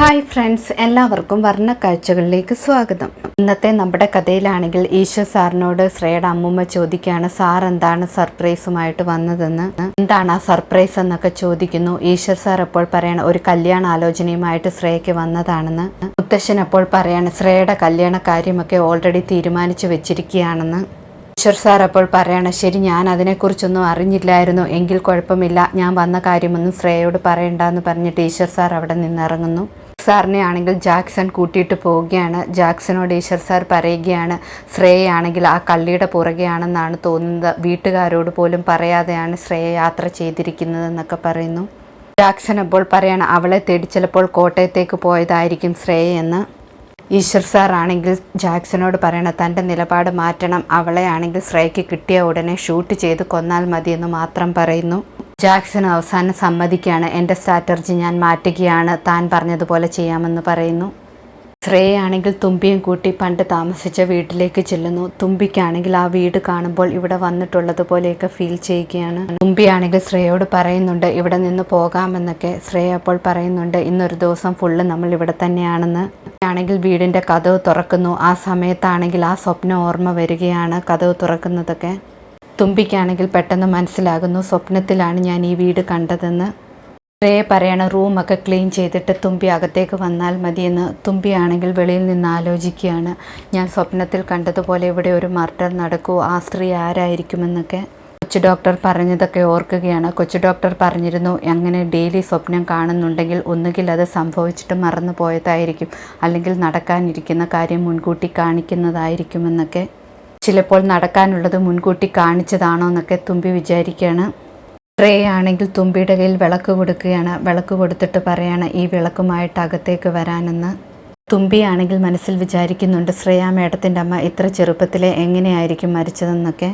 Hi friends എല്ലാവർക്കും വർണ കാഴ്ചകളിലേക്ക് സ്വാഗതം. ഇന്നത്തെ നമ്മുടെ കഥയിലാണെങ്കിൽ ഈശോ സാറിനോട് ശ്രേയുടെ അമ്മൂമ്മ ചോദിക്കുകയാണ് സാർ എന്താണ് സർപ്രൈസുമായിട്ട് വന്നതെന്ന്? എന്താണ് ആ സർപ്രൈസ് എന്നൊക്കെ ചോദിക്കുന്നു. ഈശോ സാർ എപ്പോൾ പറയണം ഒരു കല്യാണ ആലോചനയുമായിട്ട് ശ്രേയയ്ക്ക് വന്നതാണെന്ന്. മുത്തശ്ശൻ എപ്പോൾ പറയാണ് ശ്രേയുടെ കല്യാണ കാര്യമൊക്കെ ഓൾറെഡി തീരുമാനിച്ചു വെച്ചിരിക്കുകയാണെന്ന്. ഈശ്വർ സാർ അപ്പോൾ പറയണം ശരി ഞാൻ അതിനെക്കുറിച്ചൊന്നും അറിഞ്ഞില്ലായിരുന്നു. എങ്കിൽ കുഴപ്പമില്ല. ഞാൻ വന്ന കാര്യമൊന്നും ശ്രേയോട് പറയണ്ടെന്ന് പറഞ്ഞിട്ട് ഈശ്വർ സാർ അവിടെ നിന്നിറങ്ങുന്നു. സാറിനെ ആണെങ്കിൽ ജാക്സൺ കൂട്ടിയിട്ട് പോവുകയാണ്. ജാക്സനോട് ഈശ്വർ സാർ പറയുകയാണ് ശ്രേയ ആണെങ്കിൽ ആ കള്ളിയുടെ പുറകെയാണെന്നാണ് തോന്നുന്നത്. വീട്ടുകാരോട് പോലും പറയാതെയാണ് ശ്രേയ യാത്ര ചെയ്തിരിക്കുന്നതെന്നൊക്കെ പറയുന്നു. ജാക്സൺ അപ്പോൾ പറയാണ് അവളെ തേടി ചിലപ്പോൾ കോട്ടയത്തേക്ക് പോയതായിരിക്കും ശ്രേയ എന്ന്. ഈശ്വർ സാർ ആണെങ്കിൽ ജാക്സനോട് പറയണം തന്റെ നിലപാട് മാറ്റണം. അവളെ ആണെങ്കിൽ ശ്രേയയ്ക്ക് കിട്ടിയ ഉടനെ ഷൂട്ട് ചെയ്ത് കൊന്നാൽ മതിയെന്ന് മാത്രം പറയുന്നു. ജാക്സൺ അവസാനം സമ്മതിക്കുകയാണ്. എന്റെ സ്ട്രാറ്റർജി ഞാൻ മാറ്റുകയാണ്. താൻ പറഞ്ഞതുപോലെ ചെയ്യാമെന്ന് പറയുന്നു. ശ്രേയാണെങ്കിൽ തുമ്പിയും കൂട്ടി പണ്ട് താമസിച്ച വീട്ടിലേക്ക് ചെല്ലുന്നു. തുമ്പിക്കാണെങ്കിൽ ആ വീട് കാണുമ്പോൾ ഇവിടെ വന്നിട്ടുള്ളതുപോലെയൊക്കെ ഫീൽ ചെയ്യുകയാണ്. തുമ്പിയാണെങ്കിൽ ശ്രേയോട് പറയുന്നുണ്ട് ഇവിടെ നിന്ന് പോകാമെന്നൊക്കെ. ശ്രേയ അപ്പോൾ പറയുന്നുണ്ട് ഇന്നൊരു ദിവസം ഫുള്ള് നമ്മൾ ഇവിടെ തന്നെയാണെന്ന്. ആണെങ്കിൽ വീടിന്റെ കഥവ് തുറക്കുന്നു. ആ സമയത്താണെങ്കിൽ ആ സ്വപ്നം ഓർമ്മ വരികയാണ് കഥവ് തുറക്കുന്നതൊക്കെ. തുമ്പിക്കാണെങ്കിൽ പെട്ടെന്ന് മനസ്സിലാകുന്നു സ്വപ്നത്തിലാണ് ഞാൻ ഈ വീട് കണ്ടതെന്ന്. ശ്രേയ പറയണ റൂമൊക്കെ ക്ലീൻ ചെയ്തിട്ട് തുമ്പി അകത്തേക്ക് വന്നാൽ മതിയെന്ന് തുമ്പിയാണെങ്കിൽ വെളിയിൽ നിന്ന് ആലോചിക്കുകയാണ്. ഞാൻ സ്വപ്നത്തിൽ കണ്ടതുപോലെ ഇവിടെ ഒരു മർഡർ നടക്കൂ ആ സ്ത്രീ ആരായിരിക്കുമെന്നൊക്കെ. കൊച്ചു ഡോക്ടർ പറഞ്ഞതൊക്കെ ഓർക്കുകയാണ്. കൊച്ചു ഡോക്ടർ പറഞ്ഞിരുന്നു അങ്ങനെ ഡെയിലി സ്വപ്നം കാണുന്നുണ്ടെങ്കിൽ ഒന്നുകിൽ അത് സംഭവിച്ചിട്ട് മറന്നു പോയതായിരിക്കും അല്ലെങ്കിൽ നടക്കാനിരിക്കുന്ന കാര്യം മുൻകൂട്ടി കാണിക്കുന്നതായിരിക്കുമെന്നൊക്കെ. ചിലപ്പോൾ നടക്കാനുള്ളത് മുൻകൂട്ടി കാണിച്ചതാണോ എന്നൊക്കെ തുമ്പി വിചാരിക്കുകയാണ്. ട്രേ ആണെങ്കിൽ തുമ്പിയുടെ കയ്യിൽ വിളക്ക് കൊടുക്കുകയാണ്. വിളക്ക് കൊടുത്തിട്ട് പറയാണ് ഈ വിളക്കുമായിട്ട് അകത്തേക്ക് വരാനെന്ന്. തുമ്പിയാണെങ്കിൽ മനസ്സിൽ വിചാരിക്കുന്നുണ്ട് ശ്രേയ മേഡത്തിന്റെ അമ്മ ഇത്ര ചെറുപ്പത്തിലെ എങ്ങനെയായിരിക്കും മരിച്ചതെന്നൊക്കെ.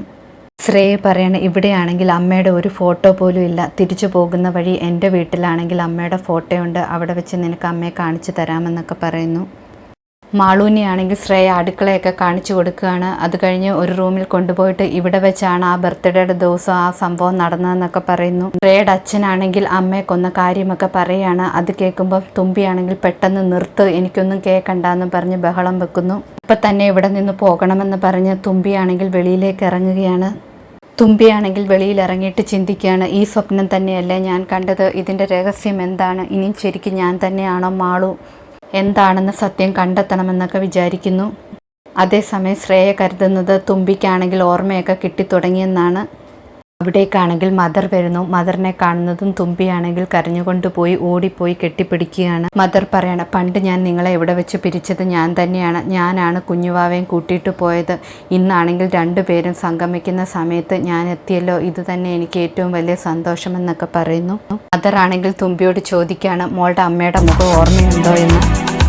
ശ്രേയ പറയണ ഇവിടെയാണെങ്കിൽ അമ്മയുടെ ഒരു ഫോട്ടോ പോലും ഇല്ല. തിരിച്ചു പോകുന്ന വഴി എന്റെ വീട്ടിലാണെങ്കിൽ അമ്മയുടെ ഫോട്ടോ ഉണ്ട് അവിടെ വെച്ച് നിനക്ക് അമ്മയെ കാണിച്ചു തരാമെന്നൊക്കെ പറയുന്നു. മാളൂനെ ആണെങ്കിൽ ശ്രേയ അടുക്കളയൊക്കെ കാണിച്ചു കൊടുക്കുകയാണ്. അത് കഴിഞ്ഞ് ഒരു റൂമിൽ കൊണ്ടുപോയിട്ട് ഇവിടെ വെച്ചാണ് ആ ബർത്ത്ഡേയുടെ ദിവസം ആ സംഭവം നടന്നതെന്നൊക്കെ പറയുന്നു. ശ്രേയയുടെ അച്ഛനാണെങ്കിൽ അമ്മയെ കൊന്ന കാര്യമൊക്കെ പറയുകയാണ്. അത് കേൾക്കുമ്പോൾ തുമ്പിയാണെങ്കിൽ പെട്ടെന്ന് നിർത്ത് എനിക്കൊന്നും കേൾക്കണ്ടെന്ന് പറഞ്ഞ് ബഹളം വെക്കുന്നു. ഇപ്പം തന്നെ ഇവിടെ നിന്ന് പോകണമെന്ന് പറഞ്ഞ് തുമ്പിയാണെങ്കിൽ വെളിയിലേക്ക് ഇറങ്ങുകയാണ്. തുമ്പിയാണെങ്കിൽ വെളിയിൽ ഇറങ്ങിയിട്ട് ചിന്തിക്കുകയാണ് ഈ സ്വപ്നം തന്നെയല്ലേ ഞാൻ കണ്ടത്? ഇതിന്റെ രഹസ്യം എന്താണ്? ഇനിയും ശരിക്കും ഞാൻ തന്നെയാണോ മാളു? എന്താണെന്ന് സത്യം കണ്ടെത്തണമെന്നൊക്കെ വിചാരിക്കുന്നു. അതേസമയം ശ്രേയ കരുതുന്നത് തുമ്പിക്കാണെങ്കിൽ ഓർമ്മയൊക്കെ കിട്ടിത്തുടങ്ങിയെന്നാണ്. അവിടേക്കാണെങ്കിൽ മദർ വരുന്നു. മദറിനെ കാണുന്നതും തുമ്പിയാണെങ്കിൽ കരഞ്ഞുകൊണ്ടുപോയി ഓടിപ്പോയി കെട്ടിപ്പിടിക്കുകയാണ്. മദർ പറയണ പണ്ട് ഞാൻ നിങ്ങളെ എവിടെ വെച്ച് പിരിച്ചത്? ഞാൻ തന്നെയാണ്. ഞാനാണ് കുഞ്ഞുവാവയും കൂട്ടിയിട്ട് പോയത്. ഇന്നാണെങ്കിൽ രണ്ടുപേരും സംഗമിക്കുന്ന സമയത്ത് ഞാൻ എത്തിയല്ലോ ഇത് തന്നെ എനിക്ക് ഏറ്റവും വലിയ സന്തോഷമെന്നൊക്കെ പറയുന്നു. മദർ ആണെങ്കിൽ തുമ്പിയോട് ചോദിക്കുകയാണ് മോളുടെ അമ്മയുടെ മുഖം ഓർമ്മയുണ്ടോ? എന്ന്.